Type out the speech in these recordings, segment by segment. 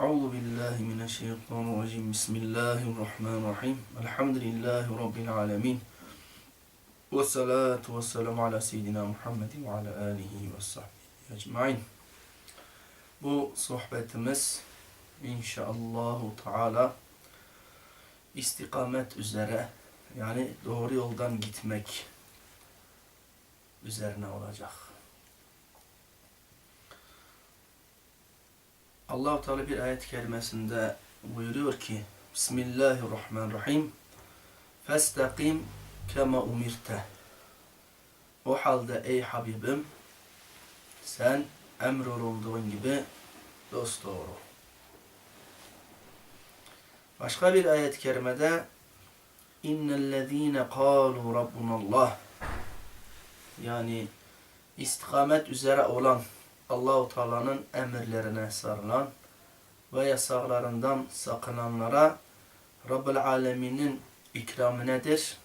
Euzu billahi mineşşeytanirracim. Bismillahirrahmanirrahim. Elhamdülillahi rabbil alamin. Ve salatu ve selamu ala seyyidina Muhammedin ve ala alihi ve sahbihi ecmaîn. Bu sohbetimiz inşaallahu taala istikamet üzere yani doğru yoldan gitmek üzerine olacak. Allahu Teala bir ayet kerimesinde buyuruyor ki Bismillahirrahmanirrahim. Festakim kema umirte. O halde ey Habibim sen emrolunduğun gibi dost doğru. Başka bir ayet-i kerimede İnnellezîne kâlu rabbunallah. Yani istikamet üzere olan Allahu Teala'nın emirlerine sarılan ve yasaklarından sakınanlara Rabbül Alemin'in ikramı nedir?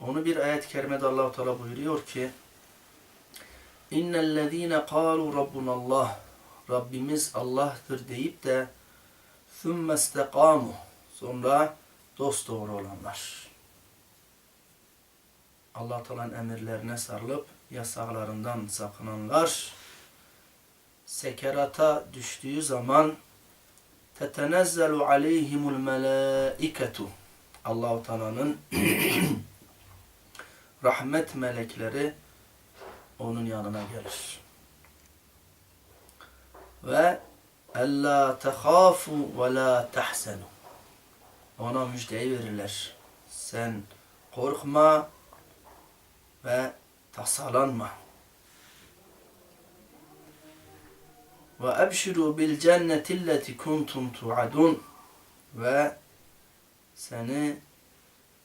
Onu bir ayet-i kerimede Allahu Teala buyuruyor ki İnnellezîne kâlu rabbunallah Rabbimiz Allah'tır deyip de ثُمَّ اسْتَقَامُوا Sonra dost doğru olanlar. Allah Teala'nın emirlerine sarılıp yasaklarından sakınanlar sekerata düştüğü zaman tetenezzelu aleyhimul melaiketu Allahu Teala'nın rahmet melekleri onun yanına gelir. Ve ella tehafu ve la tahsenu ona müjdeyi verirler. Sen korkma ve tasalanma. Ve ebşiru bil cenneti lleti kuntum tuadun ve seni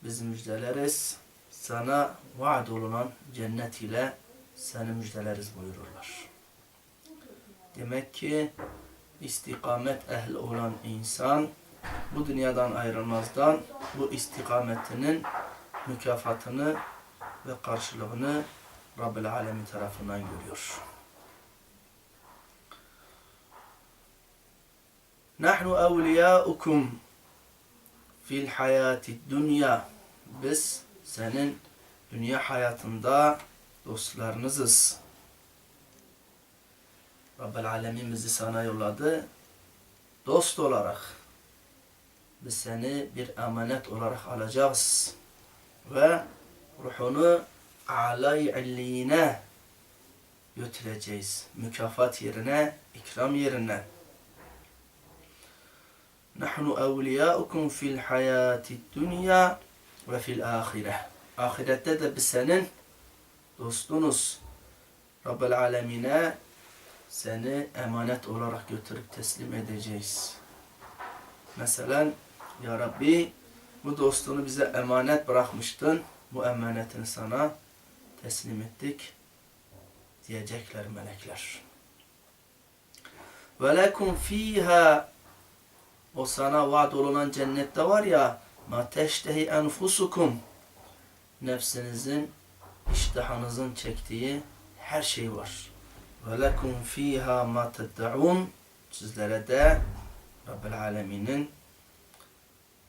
biz müjdeleriz. Sana vaad olunan cennet ile seni müjdeleriz buyururlar. Demek ki istikamet ehli olan insan bu dünyadan ayrılmazdan bu istikametinin mükafatını ve karşılığını Rabbil Alemin tarafından görüyor. Nahnu evliyaukum fil hayati dünya. Biz senin dünya hayatında dostlarınızız. Rabbel Alemin bizi sana yolladı. Dost olarak biz seni bir emanet olarak alacağız. Ve ruhunu alay illiğine götüreceğiz. Mükafat yerine, ikram yerine. Nahnu evliyaukum fil hayati dünya ve fil ahire. Ahirette de biz senin dostunuz. Rabbel alemine seni emanet olarak götürüp teslim edeceğiz. Mesela Ya Rabbi bu dostunu bize emanet bırakmıştın. Bu emanetini sana teslim ettik diyecekler melekler. Ve lekum fiha o sana vaat olunan cennette var ya ma teştehi enfusukum nefsinizin iştihanızın çektiği her şey var. Ve lekum fiha ma ted'un sizlere de Rabbil Alemin'in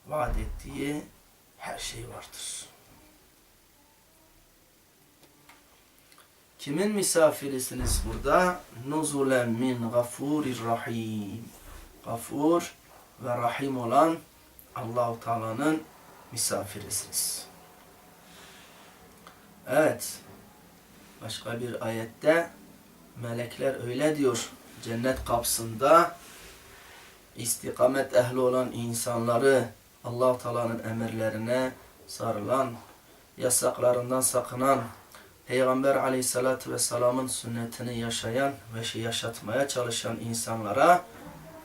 vaat ettiği her şey vardır. Kimin misafirisiniz burada? Nuzulen min gafurir rahim. Gafur ve rahim olan Allahu Teala'nın misafirisiniz. Evet. Başka bir ayette melekler öyle diyor. Cennet kapısında istikamet ehli olan insanları Allah Teala'nın emirlerine sarılan, yasaklarından sakınan, Peygamber aleyhissalatü vesselamın sünnetini yaşayan ve yaşatmaya çalışan insanlara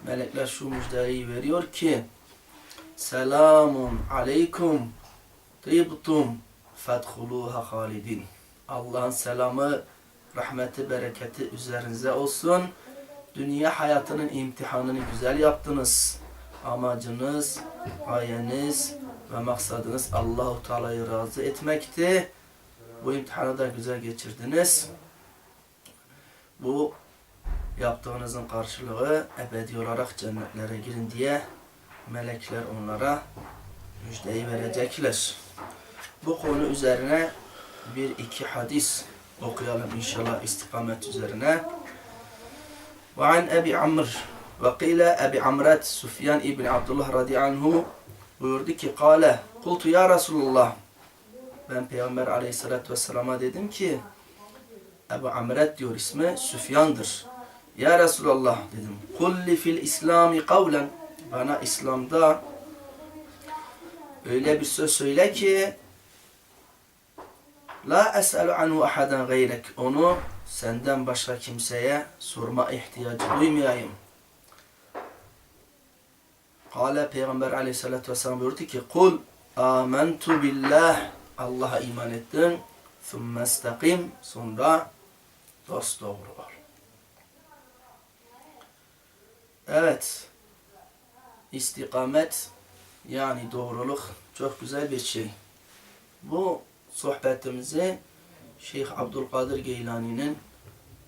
melekler şu müjdeyi veriyor ki Selamun aleykum tibtum fedhuluha halidin. Allah'ın selamı, rahmeti, bereketi üzerinize olsun. Dünya hayatının imtihanını güzel yaptınız. Amacınız, ayeniz ve maksadınız Allahu Teala'yı razı etmekti. Bu imtihanı da güzel geçirdiniz. Bu yaptığınızın karşılığı ebedi olarak cennetlere girin diye melekler onlara müjdeyi verecekler. Bu konu üzerine bir iki hadis okuyalım inşallah istikamet üzerine. Ve an Ebi Amr ve qile Ebi Amret Sufyan İbn Abdullah radıyallahu anhu buyurdu ki kale kultu ya Resulullah ben Peygamber aleyhissalatü vesselama dedim ki Ebu Amret diyor ismi Süfyan'dır. Ya Resulallah dedim. Kulli fil İslami kavlen. Bana İslam'da öyle bir söz söyle ki La es'elu anhu ahadan gayrek. Onu senden başka kimseye sorma ihtiyacı duymayayım. Kale Peygamber aleyhissalatü vesselam buyurdu ki Kul amentu billah. Allah'a iman ettim. Thumme istakim. Sonra dost doğru ol. Evet. İstikamet yani doğruluk çok güzel bir şey. Bu sohbetimizi Şeyh Abdülkadir Geylani'nin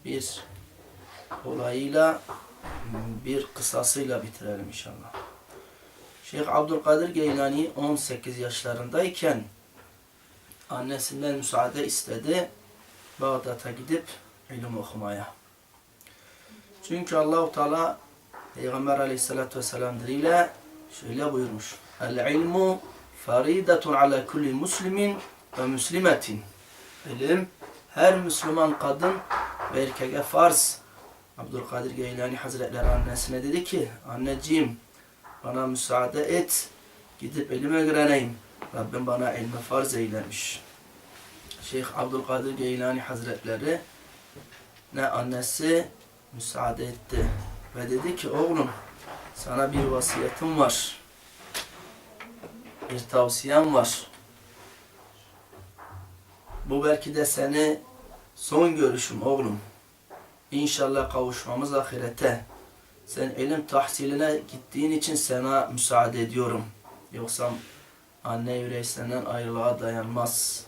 bir olayıyla bir kısasıyla bitirelim inşallah. Şeyh Abdülkadir Geylani 18 yaşlarındayken annesinden müsaade istedi. Bağdat'a gidip ilim okumaya. Çünkü Allahu Teala Peygamber Aleyhisselatü Vesselam diliyle şöyle buyurmuş. El ilmu faridetun ala kulli muslimin ve muslimetin. İlim her Müslüman kadın ve erkeğe farz. Abdülkadir Geylani Hazretleri annesine dedi ki anneciğim bana müsaade et gidip elime öğreneyim. Rabbim bana ilmi farz eylemiş. Şeyh Abdülkadir Geylani Hazretleri ne annesi müsaade etti ve dedi ki oğlum sana bir vasiyetim var. Bir tavsiyem var. Bu belki de seni son görüşüm oğlum. İnşallah kavuşmamız ahirete. Sen ilim tahsiline gittiğin için sana müsaade ediyorum. Yoksa anne yüreği senden ayrılığa dayanmaz.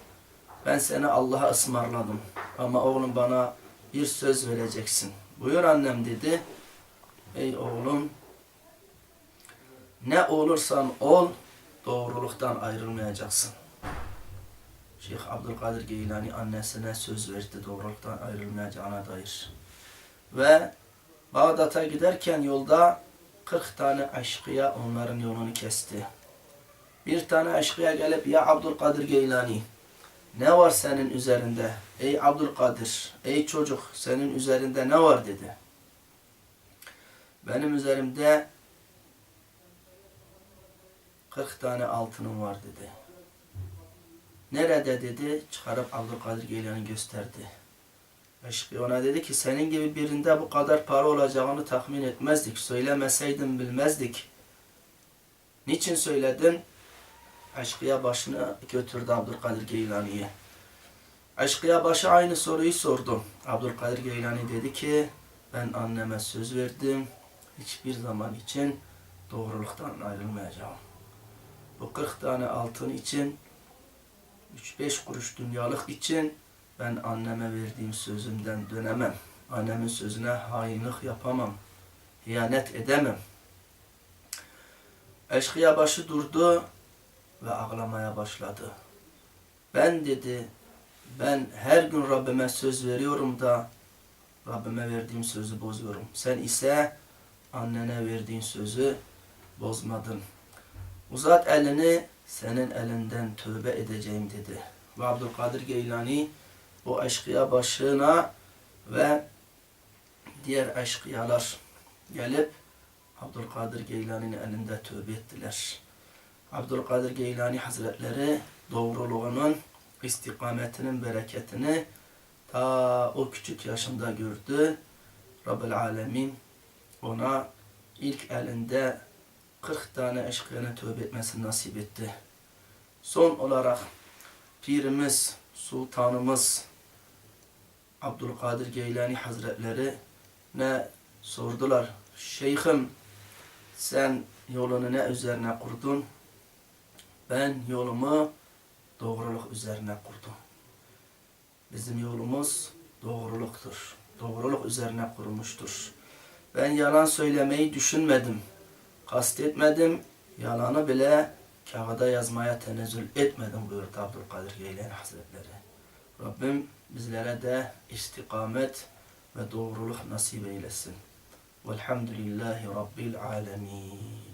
Ben seni Allah'a ısmarladım. Ama oğlum bana bir söz vereceksin. Buyur annem dedi. Ey oğlum ne olursan ol doğruluktan ayrılmayacaksın. Şeyh Abdülkadir Geylani annesine söz verdi doğruluktan ayrılmayacağına dair. Ve Bağdat'a giderken yolda 40 tane aşkıya onların yolunu kesti. Bir tane aşkıya gelip ya Abdülkadir Geylani ne var senin üzerinde? Ey Abdülkadir, ey çocuk senin üzerinde ne var dedi. Benim üzerimde 40 tane altınım var dedi. Nerede dedi? Çıkarıp Abdülkadir Geylani gösterdi. Eşkı ona dedi ki senin gibi birinde bu kadar para olacağını tahmin etmezdik. Söylemeseydin bilmezdik. Niçin söyledin? Aşkıya başını götürdü Abdülkadir Geylani'ye. Aşkıya başı aynı soruyu sordu. Abdülkadir Geylani dedi ki ben anneme söz verdim. Hiçbir zaman için doğruluktan ayrılmayacağım. Bu 40 tane altın için 3-5 kuruş dünyalık için ben anneme verdiğim sözümden dönemem. Annemin sözüne hainlik yapamam. Hiyanet edemem. Eşkıya başı durdu ve ağlamaya başladı. Ben dedi, ben her gün Rabbime söz veriyorum da Rabbime verdiğim sözü bozuyorum. Sen ise annene verdiğin sözü bozmadın. Uzat elini senin elinden tövbe edeceğim dedi. Ve Abdülkadir Geylani bu eşkıya başına ve diğer eşkıyalar gelip Abdülkadir Geylani'nin elinde tövbe ettiler. Abdülkadir Geylani Hazretleri doğruluğunun, istikametinin bereketini ta o küçük yaşında gördü. Rabbel Alemin ona ilk elinde 40 tane eşkıyanın tövbe etmesini nasip etti. Son olarak pirimiz, sultanımız Abdülkadir Geylani Hazretleri ne sordular. Şeyhim sen yolunu ne üzerine kurdun? Ben yolumu doğruluk üzerine kurdum. Bizim yolumuz doğruluktur. doğruluk üzerine kurmuştur. Ben yalan söylemeyi düşünmedim, kastetmedim, yalanı bile kağıda yazmaya tenezzül etmedim buyurdu Abdülkadir Geylani Hazretleri. Rabbim bizlere de istikamet ve doğruluk nasip eylesin. Velhamdülillahi Rabbil alemin.